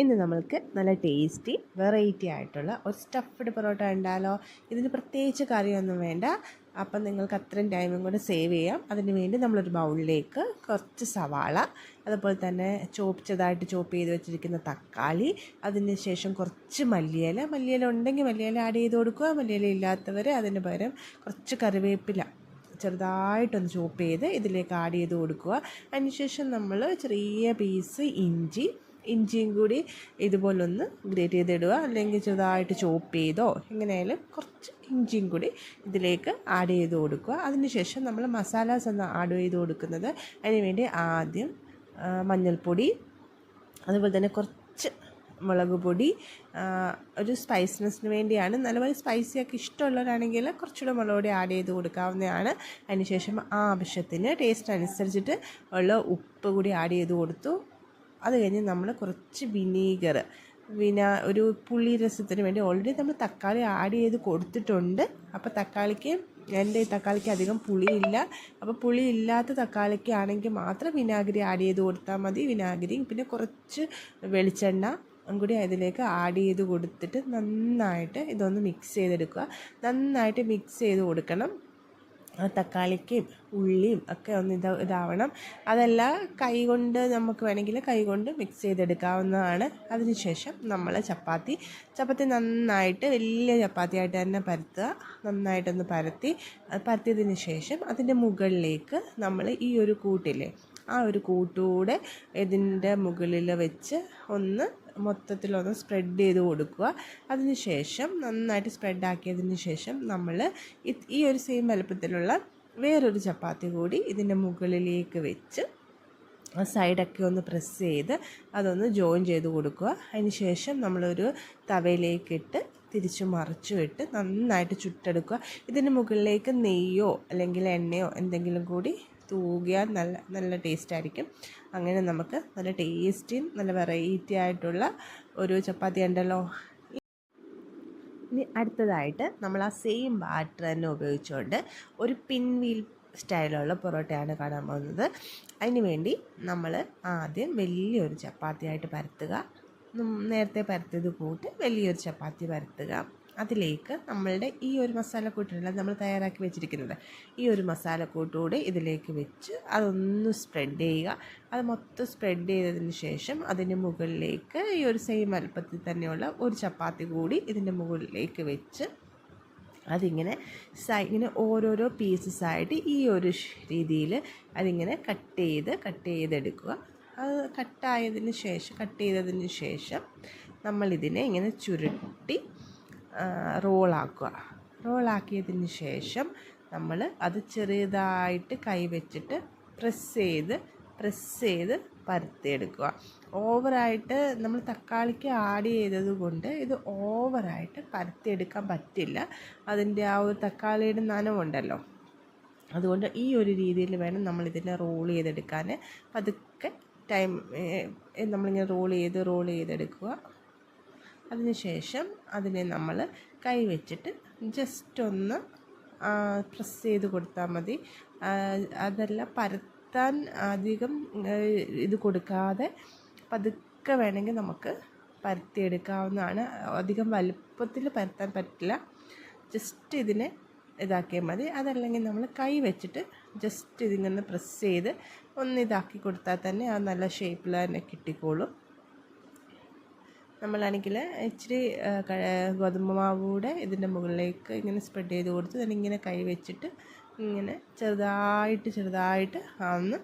ഇന്ന് നമ്മൾക്ക് നല്ല ടേസ്റ്റി വെറൈറ്റി ആയിട്ടുള്ള ഒരു സ്റ്റഫ്ഡ് പൊറോട്ട ഉണ്ടാലോ ഇതിന് പ്രത്യേകിച്ച് കറിയൊന്നും വേണ്ട. അപ്പം നിങ്ങൾക്ക് അത്രയും ടൈമും കൂടെ സേവ് ചെയ്യാം. അതിന് വേണ്ടി നമ്മളൊരു ബൗളിലേക്ക് കുറച്ച് സവാള അതുപോലെ തന്നെ ചോപ്പിച്ചതായിട്ട് ചോപ്പ് ചെയ്ത് വെച്ചിരിക്കുന്ന തക്കാളി അതിന് ശേഷം കുറച്ച് മല്ലിയില. മല്ലിയില ഉണ്ടെങ്കിൽ മല്ലിയില ആഡ് ചെയ്ത് കൊടുക്കുക. മല്ലിയില ഇല്ലാത്തവർ അതിന് പകരം കുറച്ച് കറിവേപ്പില ചെറുതായിട്ടൊന്ന് ചോപ്പ് ചെയ്ത് ഇതിലേക്ക് ആഡ് ചെയ്ത് കൊടുക്കുക. അതിനുശേഷം നമ്മൾ ചെറിയ പീസ് ഇഞ്ചി ഇഞ്ചിയും കൂടി ഇതുപോലൊന്ന് ഗ്രേറ്റ് ചെയ്തിടുക. അല്ലെങ്കിൽ ചെറുതായിട്ട് ചോപ്പ് ചെയ്തോ എങ്ങനെയായാലും കുറച്ച് ഇഞ്ചിയും കൂടി ഇതിലേക്ക് ആഡ് ചെയ്ത് കൊടുക്കുക. അതിനുശേഷം നമ്മൾ മസാലാസ് ഒന്ന് ആഡ് ചെയ്ത് കൊടുക്കുന്നത് അതിന് വേണ്ടി ആദ്യം മഞ്ഞൾപ്പൊടി അതുപോലെ തന്നെ കുറച്ച് മുളക് പൊടി ഒരു സ്പൈസിനെസ്സിന് വേണ്ടിയാണ്. നല്ലപോലെ സ്പൈസിയൊക്കെ ഇഷ്ടമുള്ളവരാണെങ്കിൽ കുറച്ചുകൂടെ മുളക് പൊടി ആഡ് ചെയ്ത് കൊടുക്കാവുന്നതാണ്. അതിനുശേഷം ആവശ്യത്തിന് ടേസ്റ്റ് അനുസരിച്ചിട്ട് ഉള്ള ഉപ്പ് കൂടി ആഡ് ചെയ്ത് കൊടുത്തു. അത് കഴിഞ്ഞ് നമ്മൾ കുറച്ച് വിനീഗർ വിനാ ഒരു പുളി രസത്തിന് വേണ്ടി ഓൾറെഡി നമ്മൾ തക്കാളി ആഡ് ചെയ്ത് കൊടുത്തിട്ടുണ്ട്. അപ്പോൾ തക്കാളിക്ക് എന്റെ തക്കാളിക്ക് അധികം പുളിയില്ല. അപ്പോൾ പുളി ഇല്ലാത്ത തക്കാളിക്ക് ആണെങ്കിൽ മാത്രം വിനാഗിരി ആഡ് ചെയ്ത് കൊടുത്താൽ മതി. വിനാഗിരി പിന്നെ കുറച്ച് വെളിച്ചെണ്ണ കൂടി അതിലേക്ക് ആഡ് ചെയ്ത് കൊടുത്തിട്ട് നന്നായിട്ട് ഇതൊന്ന് മിക്സ് ചെയ്തെടുക്കുക. നന്നായിട്ട് മിക്സ് ചെയ്ത് കൊടുക്കണം. തക്കാളിക്കും ഉള്ളിയും ഒക്കെ ഒന്ന് ഇത് ഇതാവണം. അതല്ല കൈ കൊണ്ട് നമുക്ക് വേണമെങ്കിൽ കൈ കൊണ്ട് മിക്സ് ചെയ്തെടുക്കാവുന്നതാണ്. അതിനുശേഷം നമ്മൾ ചപ്പാത്തി ചപ്പാത്തി നന്നായിട്ട് വലിയ ചപ്പാത്തിയായിട്ട് തന്നെ പരത്തുക. നന്നായിട്ടൊന്ന് പരത്തി പരത്തിയതിന് ശേഷം അതിന്റെ മുകളിലേക്ക് നമ്മൾ ഈ ഒരു കൂട്ടില്ലേ ആ ഒരു കൂട്ടൂടെ ഇതിന്റെ മുകളിൽ വെച്ച് ഒന്ന് മൊത്തത്തിലൊന്ന് സ്പ്രെഡ് ചെയ്ത് കൊടുക്കുക. അതിന് ശേഷം നന്നായിട്ട് സ്പ്രെഡ് ആക്കിയതിന് ശേഷം നമ്മൾ ഈ ഒരു സെയിം വലുപ്പത്തിലുള്ള വേറൊരു ചപ്പാത്തി കൂടി ഇതിന്റെ മുകളിലേക്ക് വെച്ച് സൈഡൊക്കെ ഒന്ന് പ്രസ് ചെയ്ത് അതൊന്ന് ജോയിൻ ചെയ്ത് കൊടുക്കുക. അതിന് ശേഷം നമ്മളൊരു തവയിലേക്കിട്ട് തിരിച്ച് മറിച്ചു വിട്ട് നന്നായിട്ട് ചുട്ടെടുക്കുക. ഇതിന് മുകളിലേക്ക് നെയ്യോ അല്ലെങ്കിൽ എണ്ണയോ എന്തെങ്കിലും കൂടി തൂകിയാൽ നല്ല നല്ല ടേസ്റ്റ് ആയിരിക്കും അങ്ങനെ നമുക്ക് നല്ല ടേസ്റ്റിയും നല്ല വെറൈറ്റി ആയിട്ടുള്ള ഒരു ചപ്പാത്തി ഉണ്ടല്ലോ ഇനി അടുത്തതായിട്ട് നമ്മൾ ആ സെയിം ബാറ്റർ തന്നെ ഉപയോഗിച്ചുകൊണ്ട് ഒരു പിൻ വീൽ സ്റ്റൈലുള്ള പൊറോട്ടയാണ് കാണാൻ പോകുന്നത്. അതിന് വേണ്ടി നമ്മൾ ആദ്യം വലിയൊരു ചപ്പാത്തിയായിട്ട് പരത്തുക. നേരത്തെ പരത്തിയത് കൂട്ട് വലിയൊരു ചപ്പാത്തി പരത്തുക. അതിലേക്ക് നമ്മളുടെ ഈ ഒരു മസാലക്കൂട്ടുണ്ടല്ലോ നമ്മൾ തയ്യാറാക്കി വെച്ചിരിക്കുന്നത്. ഈ ഒരു മസാലക്കൂട്ടുകൂടി ഇതിലേക്ക് വെച്ച് അതൊന്ന് സ്പ്രെഡ് ചെയ്യുക. അത് മൊത്തം സ്പ്രെഡ് ചെയ്തതിന് ശേഷം അതിന്റെ മുകളിലേക്ക് ഈ ഒരു സെയിം അല്പത്തിൽ തന്നെയുള്ള ഒരു ചപ്പാത്തി കൂടി ഇതിന്റെ മുകളിലേക്ക് വെച്ച് അതിങ്ങനെ ഇങ്ങനെ ഓരോരോ പീസസ് ആയിട്ട് ഈ ഒരു രീതിയിൽ അതിങ്ങനെ കട്ട് ചെയ്ത് കട്ട് ചെയ്തെടുക്കുക. അത് കട്ടായതിന് ശേഷം കട്ട് ചെയ്തതിന് ശേഷം നമ്മളിതിനെ ഇങ്ങനെ ചുരുട്ടി റോളാക്കുക. റോളാക്കിയതിന് ശേഷം നമ്മൾ അത് ചെറിയതായിട്ട് കൈവച്ചിട്ട് പ്രസ് ചെയ്ത് പ്രസ് ചെയ്ത് പരത്തിയെടുക്കുക. ഓവറായിട്ട് നമ്മൾ തക്കാളിക്ക് ആഡ് ചെയ്തത് കൊണ്ട് ഇത് ഓവറായിട്ട് പരത്തിയെടുക്കാൻ പറ്റില്ല. അതിന്റെ ആ ഒരു തക്കാളിയുടെ നനവുണ്ടല്ലോ. അതുകൊണ്ട് ഈ ഒരു രീതിയിൽ വേണം നമ്മളിതിനെ റോൾ ചെയ്തെടുക്കാൻ പതുക്കെ ടൈം നമ്മളിങ്ങനെ റോൾ ചെയ്ത് റോൾ ചെയ്തെടുക്കുക. അതിനുശേഷം അതിനെ നമ്മൾ കൈവച്ചിട്ട് ജസ്റ്റ് ഒന്ന് പ്രസ് ചെയ്ത് കൊടുത്താൽ മതി. അതല്ല പരത്താൻ അധികം ഇത് കൊടുക്കാതെ പതുക്കെ വേണമെങ്കിൽ നമുക്ക് പരത്തിയെടുക്കാവുന്നതാണ്. അധികം വലുപ്പത്തിൽ പരത്താൻ പറ്റില്ല. ജസ്റ്റ് ഇതിനെ ഇതാക്കിയാൽ മതി. അതല്ലെങ്കിൽ നമ്മൾ കൈ വെച്ചിട്ട് ജസ്റ്റ് ഇതിങ്ങനെ പ്രസ് ചെയ്ത് ഒന്ന് ഇതാക്കി കൊടുത്താൽ തന്നെ ആ നല്ല ഷേപ്പിൽ തന്നെ കിട്ടിക്കോളും. നമ്മളാണെങ്കിൽ ഇച്ചിരി ഗോതമ്പ് മാവ് കൂടെ ഇതിന്റെ മുകളിലേക്ക് ഇങ്ങനെ സ്പ്രെഡ് ചെയ്ത് കൊടുത്ത് ഇങ്ങനെ കൈ വെച്ചിട്ട് ഇങ്ങനെ ചെറുതായിട്ട് ചെറുതായിട്ട് ഒന്ന്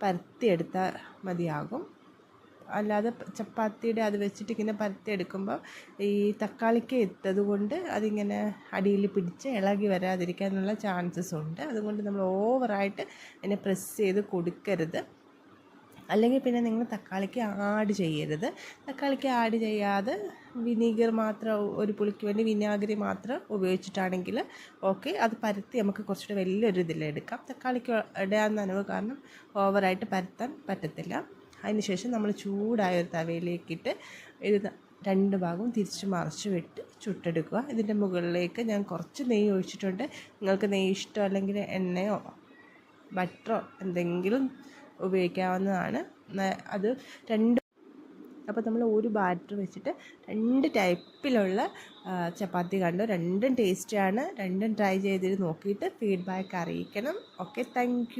പരത്തിയെടുത്താൽ മതിയാകും. അല്ലാതെ ചപ്പാത്തിയുടെ അത് വെച്ചിട്ട് ഇങ്ങനെ പരത്തിയെടുക്കുമ്പോൾ ഈ തക്കാളിക്ക് എത്തത് കൊണ്ട് അതിങ്ങനെ അടിയിൽ പിടിച്ച് ഇളകി വരാതിരിക്കാനുള്ള ചാൻസസ് ഉണ്ട്. അതുകൊണ്ട് നമ്മൾ ഓവറായിട്ട് അതിനെ പ്രസ് ചെയ്ത് കൊടുക്കരുത്. അല്ലെങ്കിൽ പിന്നെ നിങ്ങൾ തക്കാളിക്ക് ആഡ് ചെയ്യരുത്. തക്കാളിക്ക് ആഡ് ചെയ്യാതെ വിനീഗർ മാത്രം ഒരു പുളിക്ക് വേണ്ടി വിനാഗിരി മാത്രം ഉപയോഗിച്ചിട്ടാണെങ്കിൽ ഓക്കെ. അത് പരത്തി നമുക്ക് കുറച്ചുകൂടെ വലിയൊരു ഇതിലെടുക്കാം തക്കാളിക്ക് ഇടാൻ നനവ് കാരണം ഓവറായിട്ട് പരത്താൻ പറ്റത്തില്ല. അതിനുശേഷം നമ്മൾ ചൂടായ ഒരു തവയിലേക്കിട്ട് ഇത് രണ്ട് ഭാഗവും തിരിച്ച് മറിച്ച് വിട്ട് ചുട്ടെടുക്കുക. ഇതിന്റെ മുകളിലേക്ക് ഞാൻ കുറച്ച് നെയ്യ് ഒഴിച്ചിട്ടുണ്ട്. നിങ്ങൾക്ക് നെയ്യ് ഇഷ്ടം അല്ലെങ്കിൽ എണ്ണയോ ബട്ടറോ എന്തെങ്കിലും ഉപയോഗിക്കാവുന്നതാണ്. അത് രണ്ട് അപ്പോൾ നമ്മൾ ഒരു ബാറ്റർ വെച്ചിട്ട് രണ്ട് ടൈപ്പിലുള്ള ചപ്പാത്തി കണ്ടു? രണ്ടും ടേസ്റ്റിയാണ് രണ്ടും ട്രൈ ചെയ്തിട്ട് നോക്കിയിട്ട് ഫീഡ്ബാക്ക് അറിയിക്കണം. Okay thank